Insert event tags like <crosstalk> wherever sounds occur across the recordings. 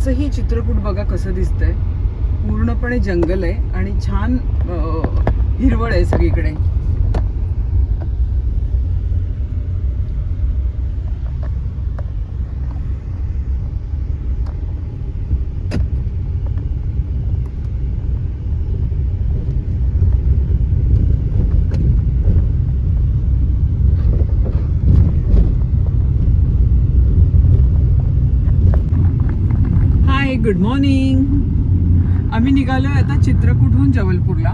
आजचंही चित्रकूट बघा कसं दिसतंय. पूर्णपणे जंगल आहे आणि छान हिरवळ आहे सगळीकडे हाय गुड मॉर्निंग आम्ही निघालोय आता चित्रकूटहून जबलपूरला.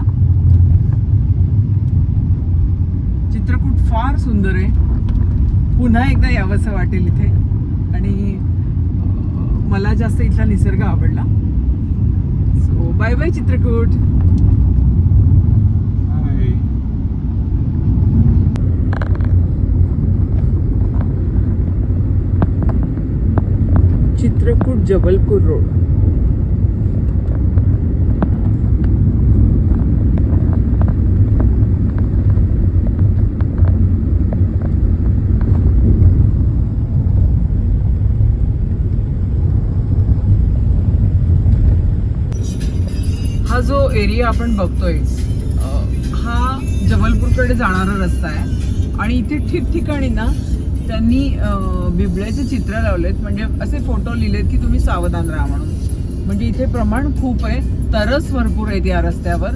चित्रकूट फार सुंदर आहे. पुन्हा एकदा यावंसं वाटेल इथे. आणि मला जास्त इथला निसर्ग आवडला. So bye bye Chitrakoot. Chitrakoot Jabalpur road. हा जो एरिया आपण बघतोय हा जबलपूरकडे जाणारा रस्ता आहे. आणि इथे ठिकठिकाणी ना त्यांनी बिबळ्याचे चित्र लावलेत. म्हणजे असे फोटो लिहिलेत की तुम्ही सावधान राहा म्हणून. म्हणजे इथे प्रमाण खूप आहे. तरस भरपूर आहेत या रस्त्यावर.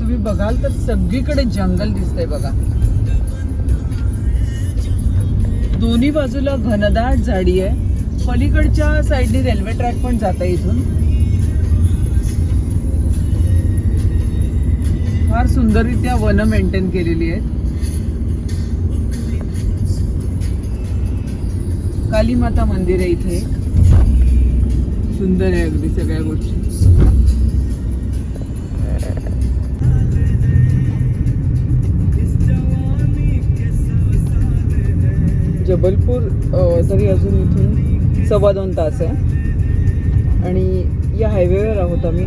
तुम्ही बघाल तर सगळीकडे जंगल दिसतंय बघा. दोन्ही बाजूला घनदाट झाडी आहे. पलीकडच्या साईडने रेल्वे ट्रॅक पण जात आहे इथून. फार सुंदररित्या वन मेंटेन केलेली आहेत. काली माता मंदिर आहे इथे. सुंदर आहे अगदी सगळ्या गोष्टी. जबलपूर तरी अजून इथून सव्वा दोन तास आहे. आणि या हायवेवर आहोत आम्ही.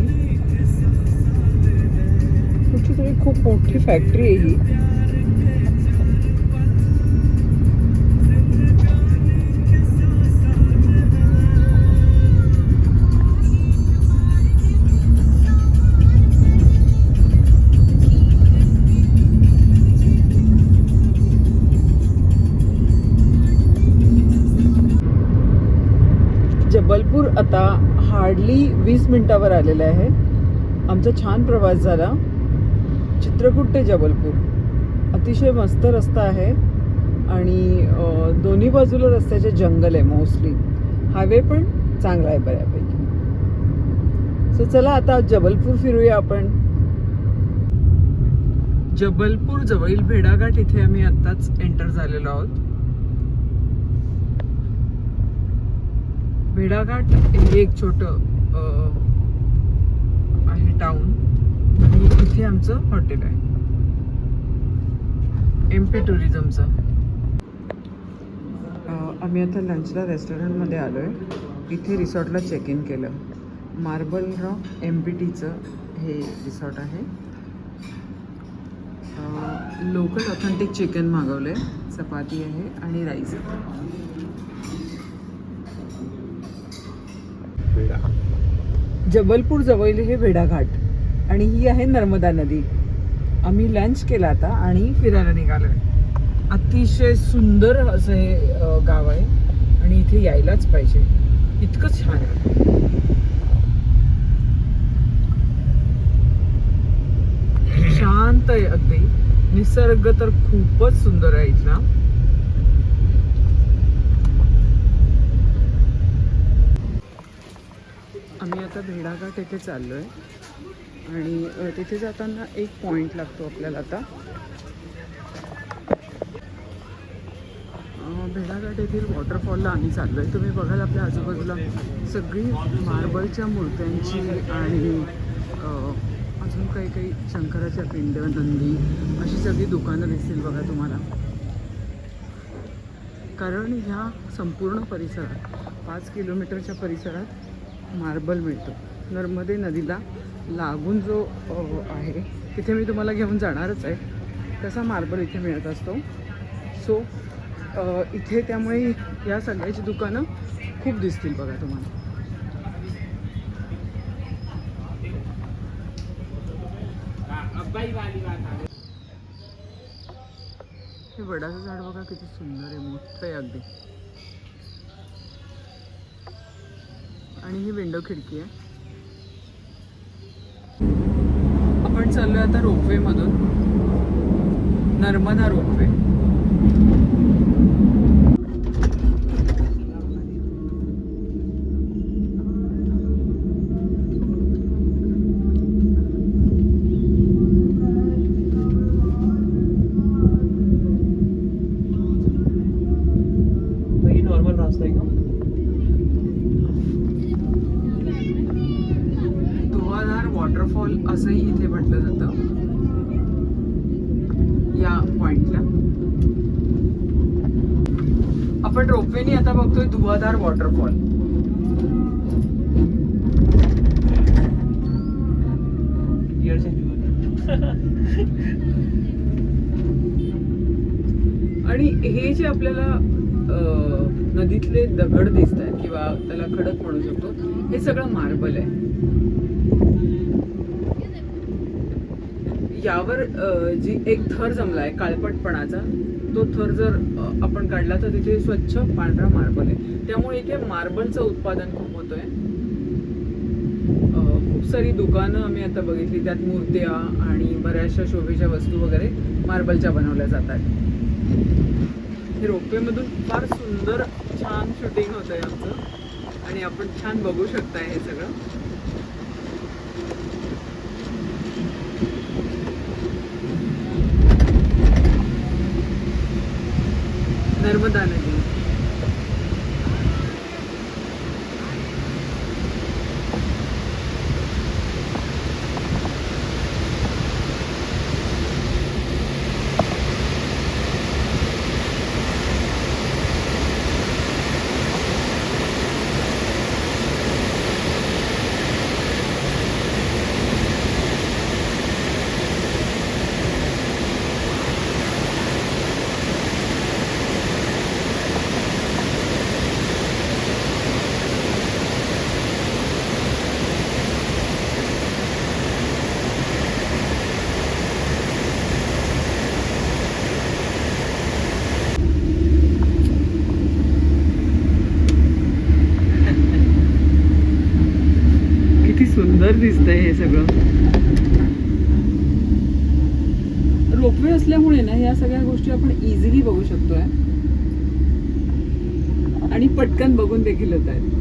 कुठची तरी खूप मोठी फॅक्टरी आहे ही. हार्डली वीस मिनटावर आलेलं आहे. आमचा छान प्रवास झाला. चित्रकूट ते जबलपूर. अतिशय मस्त रस्ता आहे आणि दोन्ही बाजूला रस्त्याचे जंगल आहे मोस्टली हायवे पण चांगला आहे बऱ्यापैकी. सो चला आता जबलपूर फिरूया आपण. जबलपूर जवळील भेडाघाट इथे आम्ही आत्ताच एंटर झालेलो आहोत. भेडाघाट हे एक छोटं आहे टाउन आणि इथे आमचं हॉटेल आहे. एम पी टुरिझमचं आम्ही आता लंचला रेस्टॉरंटमध्ये आलो आहे इथे रिसॉर्टला चेक इन केलं मार्बल रॉक एम पी टीचं हे रिसॉर्ट आहे. लोकल ऑथेंटिक चिकन मागवलं आहे चपाती आहे आणि राईस आहे. जबलपूर जवळील हे भेडाघाट आणि ही आहे नर्मदा नदी. आम्ही लंच केला आता आणि फिरायला निघालोय. अतिशय सुंदर असं हे गाव आहे आणि इथे यायलाच पाहिजे. इतकं छान आहे. शांत आहे अगदी. निसर्ग तर खूपच सुंदर आहे इथला आम्ही आता भेडाघाट येथे चाललो आहे आणि तिथे जाताना एक पॉईंट लागतो आपल्याला आता. भेडाघाट येथील वॉटरफॉलला आम्ही चाललो आहे तुम्ही बघाल आपल्या आजूबाजूला सगळी मार्बलच्या मूर्त्यांची आणि अजून काही काही शंकराच्या पिंड नंदी अशी सगळी दुकानं दिसतील बघा तुम्हाला. कारण ह्या संपूर्ण परिसरात पाच किलोमीटरच्या परिसरात मार्बल मिळतो. नर्मदे नदीला लागून जो आहे तिथे मी तुम्हाला घेऊन जाणारच आहे. तसा मार्बल इथे मिळत असतो. सो इथे त्यामुळे या सगळ्याची दुकानं खूप दिसतील बघा तुम्हाला. हे वडाचं झाड बघा किती सुंदर आहे मोठं आहे अगदी. आणि ही विंडो खिडकी आहे. आपण चाललोय आता रोपवे मधून नर्मदा रोपवे. धुवाधार वॉटरफॉल. <laughs> आणि हे जे आपल्याला नदीतले दगड दिसत आहेत किंवा त्याला खडक म्हणू शकतो हे सगळं मार्बल आहे. यावर जी एक थर जमलाय काळपटपणाचा तो थर जर आपण काढला तर तिथे स्वच्छ पांढरा मार्बल आहे. त्यामुळे इथे मार्बलचं उत्पादन खूप होतं आहे खूप सारी दुकानं आम्ही आता बघितली. त्यात मूर्त्या आणि बऱ्याचशा शोभेच्या वस्तू वगैरे मार्बलच्या बनवल्या जातात. हे रोपवेमधून फार सुंदर छान शूटिंग होत आहे आमचं. आणि आपण छान बघू शकताय हे सगळं. नर्मदा नदी किती सुंदर दिसतंय हे सगळं. रोपवे असल्यामुळे ना या सगळ्या गोष्टी आपण इझिली बघू शकतोय. आणि पटकन बघून देखील होत आहेत.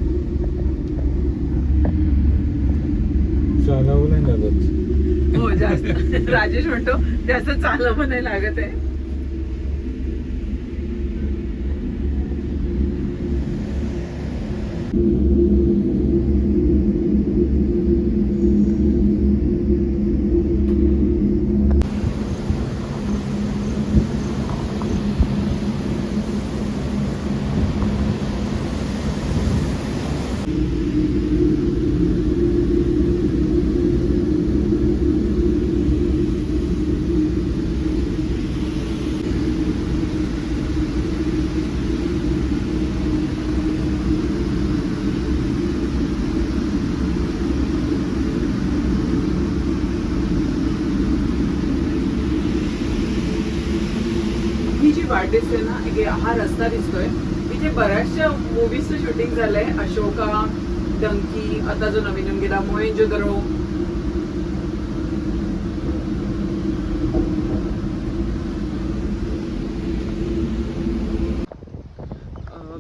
चालावं नाही लागत. हो जास्त. राजेश म्हणतो जास्त चालवं नाही लागत आहे ही जी वाट मागे हा रस्ता दिसतोय. इथे बऱ्याचशा मूवीजचं शूटिंग झालंय. अशोका डंकी आता जो नवीन गेला मोहेंजोदरो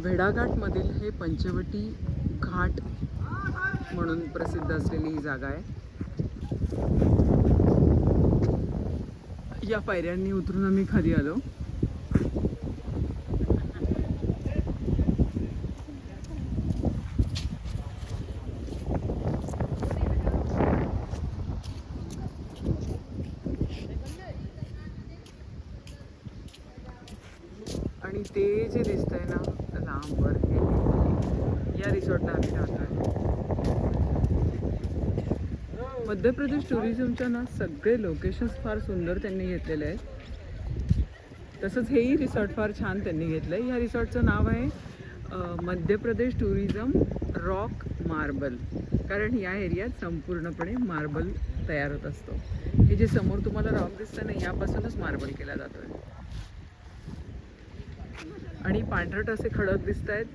भेडाघाट हे पंचवटी घाट म्हणून प्रसिद्ध असलेली ही जागा आहे. या पायऱ्यांनी उतरून आम्ही खाली आलो. आणि ते जे दिसतंय ना लांबवर हे या रिसॉर्टला आम्ही राहतोय मध्य प्रदेश टुरिझमच्या ना सगळे लोकेशन्स फार सुंदर त्यांनी घेतलेले आहेत. तसंच हेही रिसॉर्ट फार छान त्यांनी घेतलं आहे ह्या रिसॉर्टचं नाव आहे Madhya Pradesh tourism rock marble कारण या एरियात संपूर्णपणे मार्बल तयार होत असतो. हे जे समोर तुम्हाला रॉक दिसतं ना यापासूनच मार्बल केला जातो आहे आणि पांढरट असे खडक दिसत आहेत.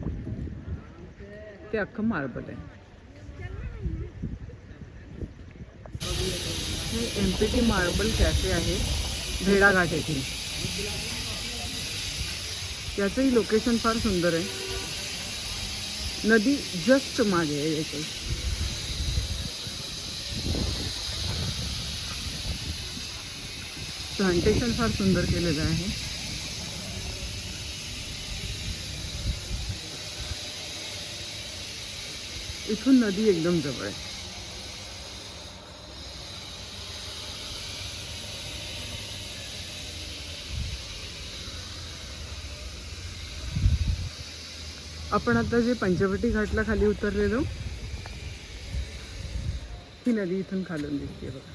ते अख्खं मार्बल आहे. हे M P T marble cafe आहे भेडाघाट येथील. त्याचंही लोकेशन फार सुंदर आहे. नदी जस्ट मागे आहे याच्या प्लांटेशन फार सुंदर केलेलं आहे. इथून नदी एकदम जवळ आहे. आपण आता जे पंचवटी घाटला खाली उतरलेलो ही नदी इथून खालून दिसते बघा.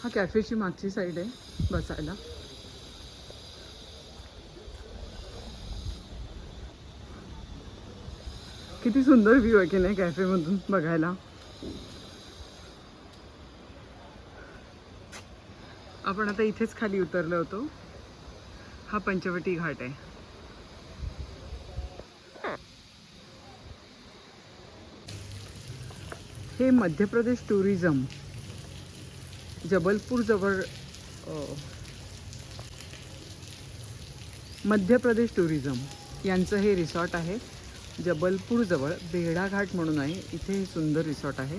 हा कॅफेची मागची साईड आहे बसायला. किती सुंदर व्ह्यू आहे की नाही कॅफेमधून बघायला. आपण आता इथेच खाली उतरलो होतो. हा पंचवटी घाट आहे. हे मध्य प्रदेश टुरिझम जबलपूरजवळ मध्य प्रदेश टुरिझम यांचं हे रिसॉर्ट आहे. जबलपूरजवळ जवळ घाट म्हणून आहे. इथे हे सुंदर रिसॉर्ट आहे.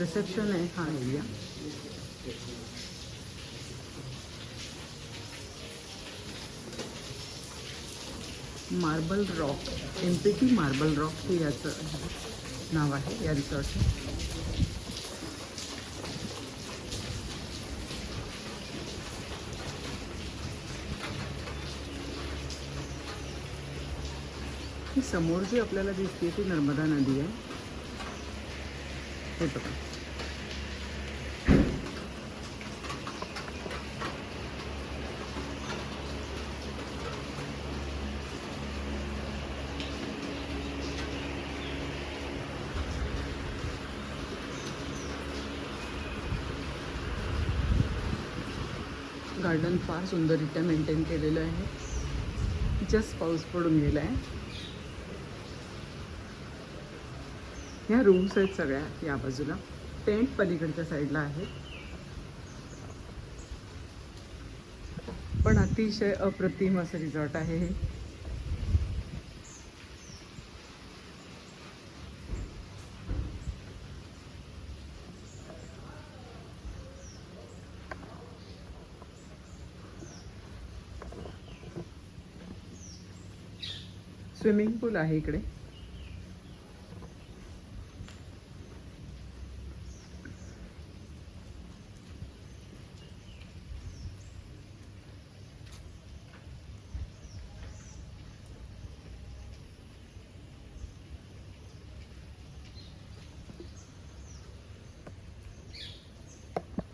रिसेप्शन आहे हा area. Marble rock M P T marble rock हे याचं नाव आहे या रिसॉर्टचं ही समोर जी आपल्याला दिसते ती नर्मदा नदी आहे. हे बघा. गार्डन फार सुंदररित्या मेंटेन केलेलं आहे. जस्ट पाऊस पडून गेला आहे ह्या रूम्स आहेत सगळ्या या बाजूला. टेंट पलीकडच्या साईडला आहे. पण अतिशय अप्रतिम असं रिसॉर्ट आहे हे. स्विमिंग पूल आहे इकडे.